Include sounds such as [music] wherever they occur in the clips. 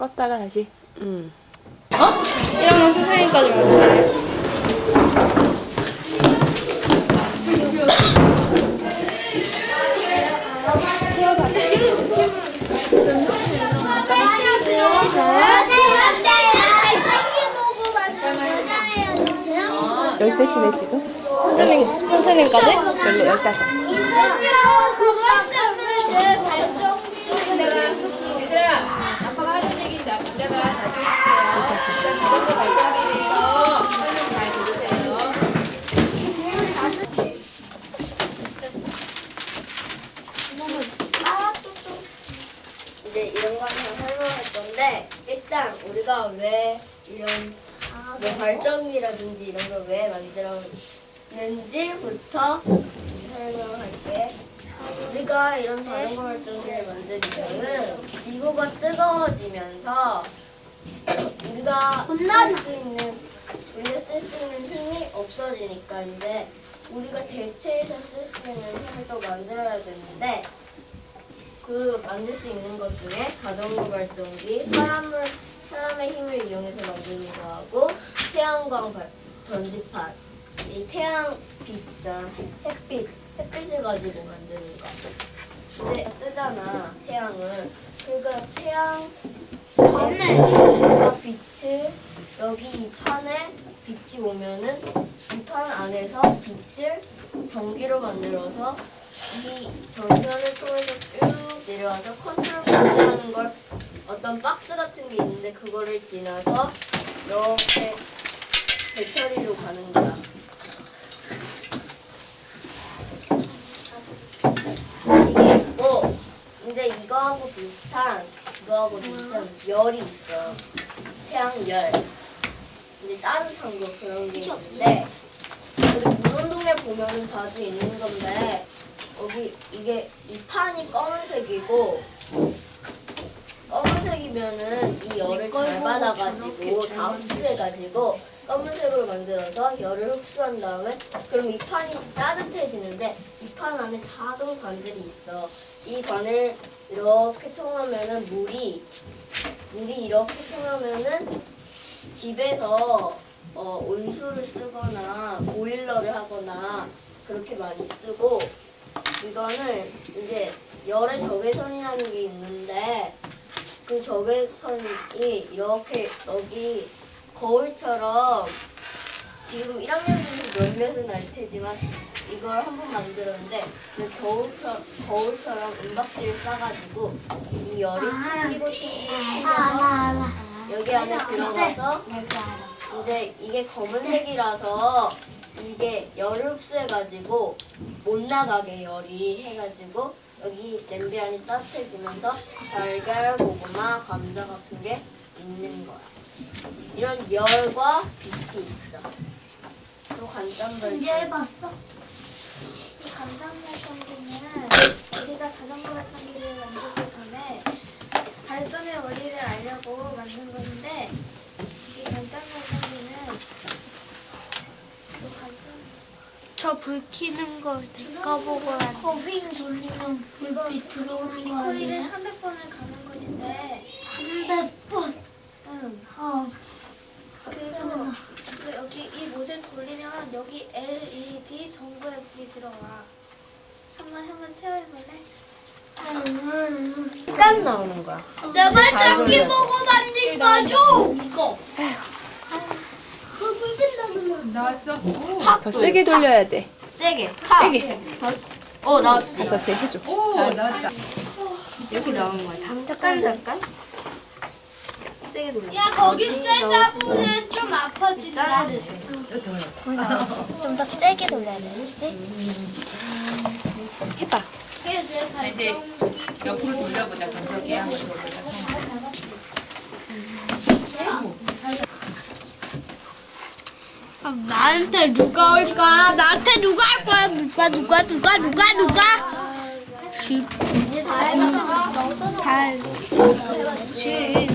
껐다가 다시. 응. 이러면 선생님까지 만들어요. 열셋이네 지금. 선생님, 선생님까지? 별로 열다섯 아빠가 하던 얘기인데 아빠가 다시 할게요. 일단 무조건 발전기에 대해서 설명 잘 들으세요. 이제 이런 거 하나 설명할 건데 일단 우리가 왜 이런 뭐 발전기라든지 이런 걸 왜 만들었는지부터 설명할게. 우리가 이런 자전거 발전기를 만드는 지구가 뜨거워지면서 우리가 쓸 수 있는 우리가 쓸 수 있는 힘이 없어지니까 이제 우리가 대체해서 쓸 수 있는 힘을 또 만들어야 되는데 그 만들 수 있는 것 중에 자전거 발전기, 사람을 사람의 힘을 이용해서 만드는 거하고 태양광 발, 전지판, 이 태양 빛자, 햇빛, 햇빛을 가지고 만드는 거. 근데 뜨잖아 태양은. 그러니까 태양 햇빛과 빛을 여기 이 판에 빛이 오면은 이 판 안에서 빛을 전기로 만들어서 이 전선을 통해서 쭉 내려와서 컨트롤 판이라는 걸 어떤 박스 같은 게 있는데 그거를 지나서 이렇게 배터리로 가는 거야. 이게 있고 이제 이거하고 비슷한 이거하고 비슷한 열이 있어. 태양열. 이제 따뜻한 거 그런 게 있는데 우리 무운동에 보면은 자주 있는 건데 여기 이게 이 판이 검은색이고 검은색이면은 이 열을 잘 받아가지고 다 흡수해가지고 검은색으로 만들어서 열을 흡수한 다음에 그럼 이 판이 따뜻해지는데 이 판 안에 작은 관들이 있어. 이 관을 이렇게 통하면은 물이 물이 이렇게 통하면은 집에서 어, 온수를 쓰거나 보일러를 하거나 그렇게 많이 쓰고 이거는 이제 열의 적외선이라는 게 있는데 그 적외선이 이렇게 여기 거울처럼 지금 1학년들은 몇몇은 알 테지만 이걸 한 번 만들었는데 그 겨울처, 거울처럼 은박지를 싸가지고 이 열이 튕기고 튕기고 튕겨서 여기 안에 들어가서 이제 이게 검은색이라서 이게 열을 흡수해가지고 못 나가게 열이 해가지고 냄비 안이 따뜻해지면서 달걀, 고구마, 감자 같은 게 있는 거야. 이런 열과 빛이 있어. 또 간단 발전. 해봤어? 이 간단 발전기는 우리가 자전거 발전기를 만들기 전에 발전의 원리를 알려고 만든 건데 이 간단 발전기는 그 발전 저 불 켜는 걸 꺼보고 거윙 돌리면 불빛 들어오는 거 코일을 아니야? 300번을 가는 것인데 300번. 응. 어. 그리고 그 여기 이 못을 돌리면 여기 LED 전구에 불이 들어와. 한번 한번 체험해볼래? 딱 나오는 거야. 내 발전기 보고 만든 거죠? 이거. 나왔어? 오, 더 세게 돌려야 돼. 세게. 파. 세게. 어, 나왔지. 가서 쟤 해줘. 오, 나왔다. 이렇게 나오는 거야. 잠깐, 잠깐. 세게 돌려. 야 거기 세 잡으면 좀 아파진다. 좀 더 세게 돌려야 되겠지? 해봐. 이제 옆으로 돌려보자. 한번 돌려보자. 나한테 누가 올까? 나한테 누가 할 거야? 누가 누가 누가 누가 누가? 10, 8, 7,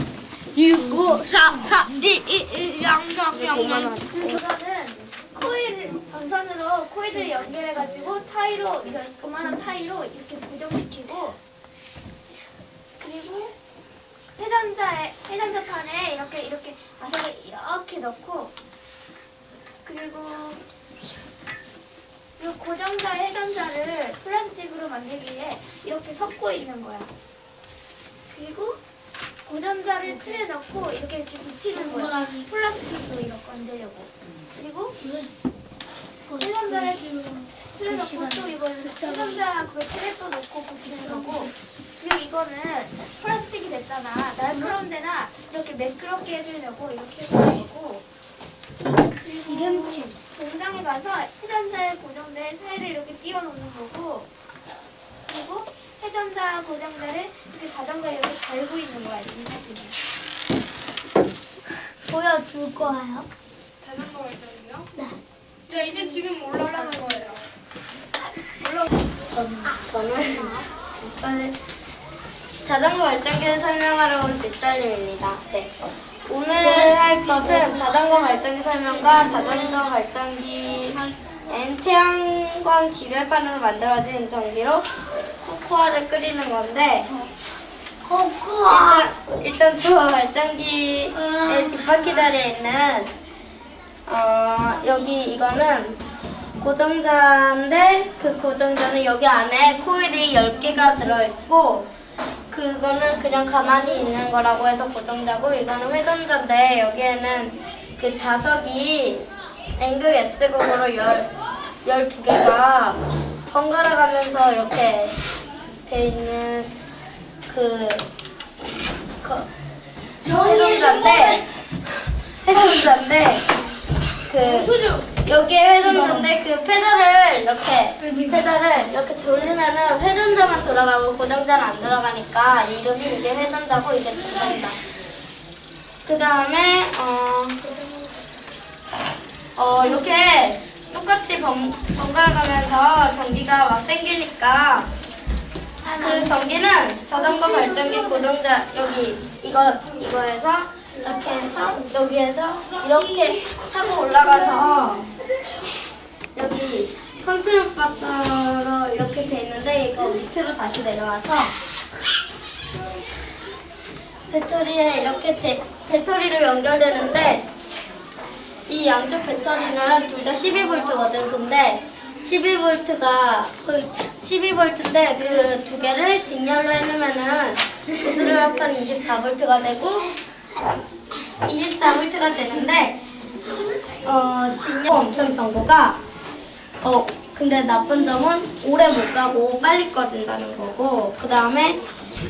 6, 5, 4, 3, 2, 1, 1, 0, 0, 0, 0. 이거는 코일 전선으로 코일을 연결해가지고 타이로 이런 그만한 타이로 이렇게 고정시키고 그리고 회전자에 회전자판에 이렇게 이렇게 마석을 이렇게 넣고 그리고 이 고정자 회전자를 플라스틱으로 만들기 위해 이렇게 섞고 있는 거야. 그리고 고정자를 틀에 넣고 이렇게 이렇게 붙이는 거야. 플라스틱으로 이렇게 만들려고. 그리고 회전자를 틀에 넣고 또 이걸 회전자 그 틀에 또 넣고 붙이는 거고. 그리고 이거는 플라스틱이 됐잖아. 날카로운 데나 이렇게 매끄럽게 해주려고 이렇게 해주는 거고. 그리고 공장에 가서 회전자에 고정된 사이를 이렇게 띄워놓는 거고. 그리고 회전자 고정자를 이렇게 자전거에 이렇게 달고 있는 거야. 이 사진은. 보여줄 거예요. 자전거 발전이요? 네. 자 이제 지금 올라가는 거예요. 저는 뒷살 자전거 발전기를 설명하러 온 뒷살림입니다. 네. 오늘 할 것은 자전거 발전기 설명과 자전거 발전기 엔 태양광 지배판으로 만들어진 전기로 코코아를 끓이는 건데 코코아. 일단, 일단 저 발전기의 뒷바퀴 자리에 있는 어, 여기 이거는 고정자인데 그 고정자는 여기 안에 코일이 10개가 들어있고 그거는 그냥 가만히 있는 거라고 해서 고정자고 이거는 회전자인데 여기에는 그 자석이 앵극 S극으로 열, 12개가 번갈아 가면서 이렇게 돼 있는 그 거- 회전자인데 회전자인데 그 여기에 회전자인데 그 페달을 이렇게 페달을 이렇게 돌리면은 회전자만 돌아가고 고정자는 안 돌아가니까 이름이 이게 회전자고 이게 고정자. 그 다음에 어, 어 이렇게 똑같이 번, 번갈아 가면서 전기가 막 생기니까 그 전기는 자전거 발전기 고정자 여기 이거 이거에서 이렇게 해서 여기에서 이렇게 타고 올라가서 여기 컨트롤 바터로 이렇게 돼 있는데 이거 밑으로 다시 내려와서 배터리에 이렇게 대, 배터리로 연결되는데 이 양쪽 배터리는 둘 다 12V거든. 근데 12V가 12V인데 그 두 개를 직렬로 해놓으면은 구슬을 합한 24V가 되고 24V가 되는데 어 직렬 엄청 정보가 어 근데 나쁜 점은 오래 못 가고 빨리 꺼진다는 거고 그 다음에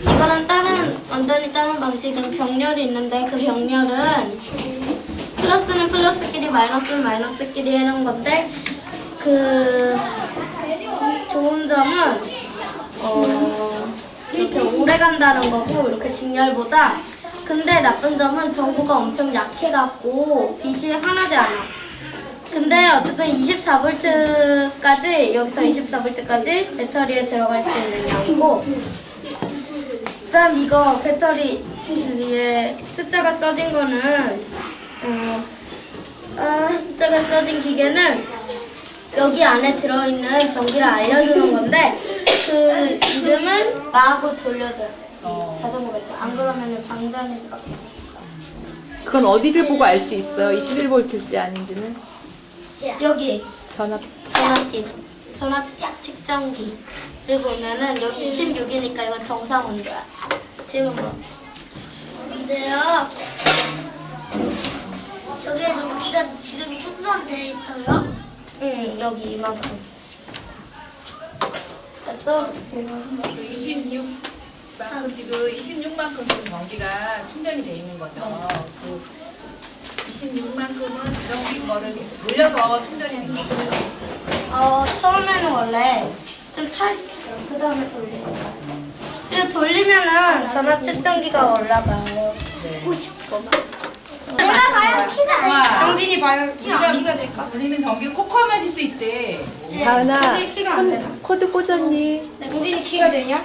이거는 다른 완전히 다른 방식은 병렬이 있는데 그 병렬은 플러스는 플러스끼리 마이너스는 마이너스끼리 해놓은 건데 그 좋은 점은 어 이렇게 오래 간다는 거고 이렇게 직렬보다 근데 나쁜 점은 전구가 엄청 약해갖고 빛이 환하지 않아. 근데 어쨌든 24V까지 여기서 24V까지 배터리에 들어갈 수 있는 양이고 그다음 이거 배터리에 숫자가 써진 거는 어, 아, 숫자가 써진 기계는 여기 안에 들어있는 전기를 알려주는 건데 그 이름은 마구 돌려줘야 돼. 자전거 배터 안 그러면 방전이 가 그건 어디를 보고 알 수 있어? 21볼트인지 아닌지는 여기 전압. 전압기 전압 측정기를 보면은 여기 26이니까 이건 정상 온도야. 지금 뭐? 근데요. 저기에 전기가 지금 충전돼 있어요. 응 여기 이만큼. 자, 또 지금 26 만큼 지금 26만큼 지금 전기가 충전이 돼 있는 거죠. 그 26만큼은 이런 거를 계속 돌려서 충전이 하는 거고요. 어 처음에는 원래 좀 차, 그 다음에 거야. 그리고 돌리면은 전압 측정기가 올라가요. 올라가요. 키가 와, 영진이 봐요. 키가 키가 될까? 돌리는 전기를 코코아 마실 수 있대. 다은아, 근데 키가 안 되나? 코드 꽂았니? 영진이 키가 되냐?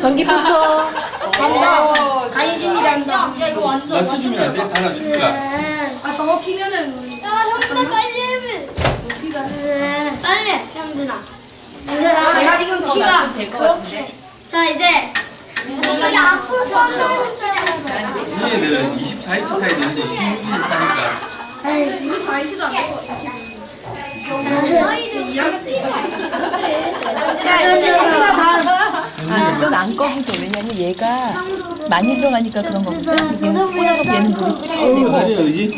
전기부터. 간다. 간신히 간다. 야 이거 완전 낮춰주면 안 돼? 다 낮추니까. 아 저거 키면은 야, 형준아 빨리 해. 빨리 형준아. 형준아. 내가 지금 더 키가 될것 같은데. 자 이제 이거 앞으로 더 얘네들은 24인치 타야 되는데 26인치 타니까 아, 이 건 안 꺼도 돼. 왜냐면 얘가 많이 들어가니까 그런 거거든. 이게 꽂아서 얘는 끓여야 되고. 말이야 그지?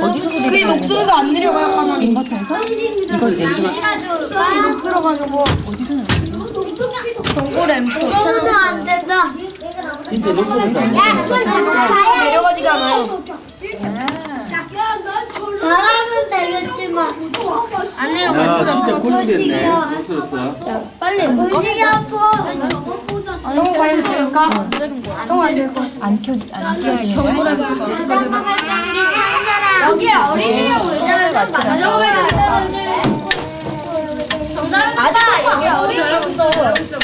어디서 소리가 그게 목소리가 안 들려가요 가만히 인버터에서? 이거지. 못 들어가지고 어디서 나오는 전골 앰프 너무도 안 된다. 인터 높은 사 내려가지가 않아요 잘하면 되겠지만 안야 진짜 꼴리겠네. 높들었어. 빨리 음식이 아파. 너무 과연 될까? 안 될까? 안 켜, 안 켜지는 거야? 여기 어린이용 의자를 좀 만져봐야 맞아 여기 어린이용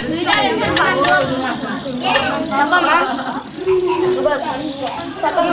의자를 좀 만들어주자 잠깐만. 누가? 잠깐만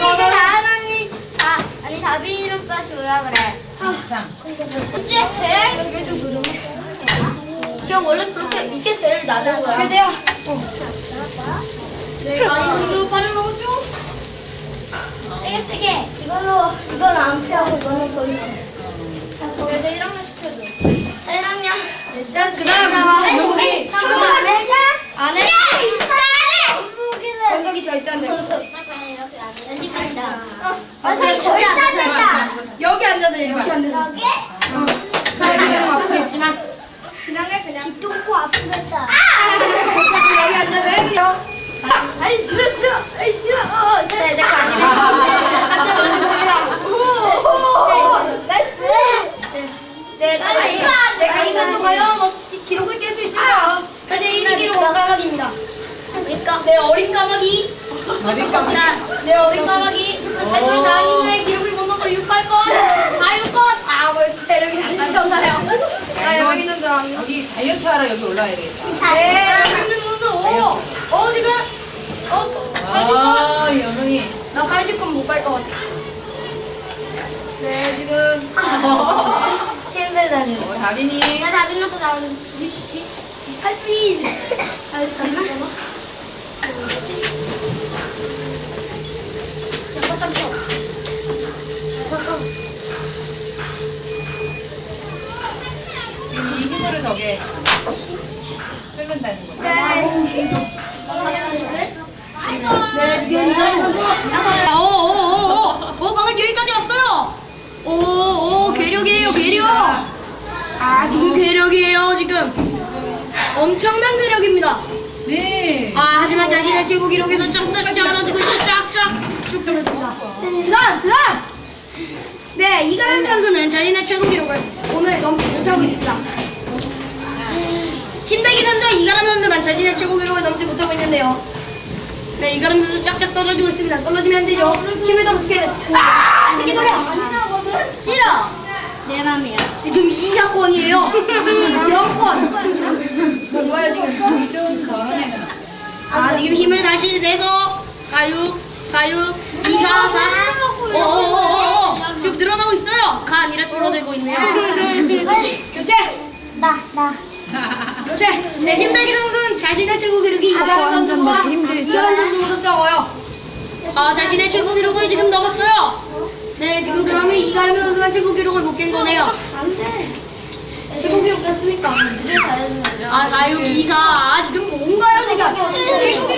이게 다은 언니 아 아니 다빈이 오빠 주라 그래. 참. 그치? 제일? 이게 좀 그러면 그냥 원래 그렇게 이게 제일 낮은 거야. 최대야. 내가 이거 발을 너무 쭉 세게 세게. 이걸로 이걸로 안 펴고 이거는 거의 얘들 1학년 시켜줘. 1학년. 그 다음 여기 안 해자 안 해? 공격이 절대 안 돼. 연습한다 아. 저기 안 된다 여기 이렇게 안 돼. 여기? 그냥 아프겠지만. 그냥 해 그냥 뒤통수 아프겠다. 여기 앉아도 해요. 아이 들어 들어. 아이 들어. 어 네, 내 관심 나이스. 네. 나이스. 내가 이겼도 과연 너 기록을 깰 수 있을까 현재 1위 기록 까마귀입니다. 그러니까? 내 어린 까마귀 어디 까만 내 어린 까마귀 하지만 나인의 기록을 못 넘어 6할것 4육것 아뭘 체력이 다시셨나요? 나 여기 있는 사람. 여기 다이어트 하러 여기 올라와야 되겠다. 네 여기 있는 선수 오! 어 지금? 어 80번? 아, 여명이. 나 80번 못갈것 같아. 네 지금. [laughs] 힘들다니 어, 다빈이. 나 다빈 놓고 나오는 이씨. 80 80 이 힘으로 저게 끓는다는 거지. 네, 지금 이정희 오, 오, 오, 오, 방금 여기까지 왔어요. 오, 오, 괴력이에요, 괴력. 아, 지금 괴력이에요, 지금. 엄청난 괴력입니다. 네. 아, 하지만 자신의 최고 기록에서 쫙쫙 떨어지고 있어, 쫙쫙 쭉 떨어집니다. 그 다음, 그 다음. 네, 이가람 선수는 자신의 최고 기록을 오늘 넘지 못하고 있습니다. 심대기 선수, 이가람 선수만 자신의 최고 기록을 넘지 못하고 있는데요. 네, 이가람 선수 쫙쫙 떨어지고 있습니다. 떨어지면 안 되죠. 힘을 더 붙게 돼. 아, 새끼 노래. 싫어 내 맘이야 지금 2사건이에요. 0건. [laughs] 뭐야, 지금? 좀 덜어내면. 아, 지금 힘을 다시 내서 4육, 4육, 2, 4, 4. 어어어어. 지금 늘어나고 있어요. 가 아니라 줄어들고 있네요. 교체! 나나 교체! 네, 힘들기 선수는 자신의 최고 기록이 이가람 선수보다 적어요. 아, 자신의 최고 기록을 지금 넘었어요. 네, 지금 그러면 이가람 선수만 최고 기록을 못 깬 거네요. 안돼 최고 기록 깼으니까. 늦을 가야 되는 거죠 아, 4, 6, 2, 4. 아, 지금 뭔가요, 지금? 최고 기록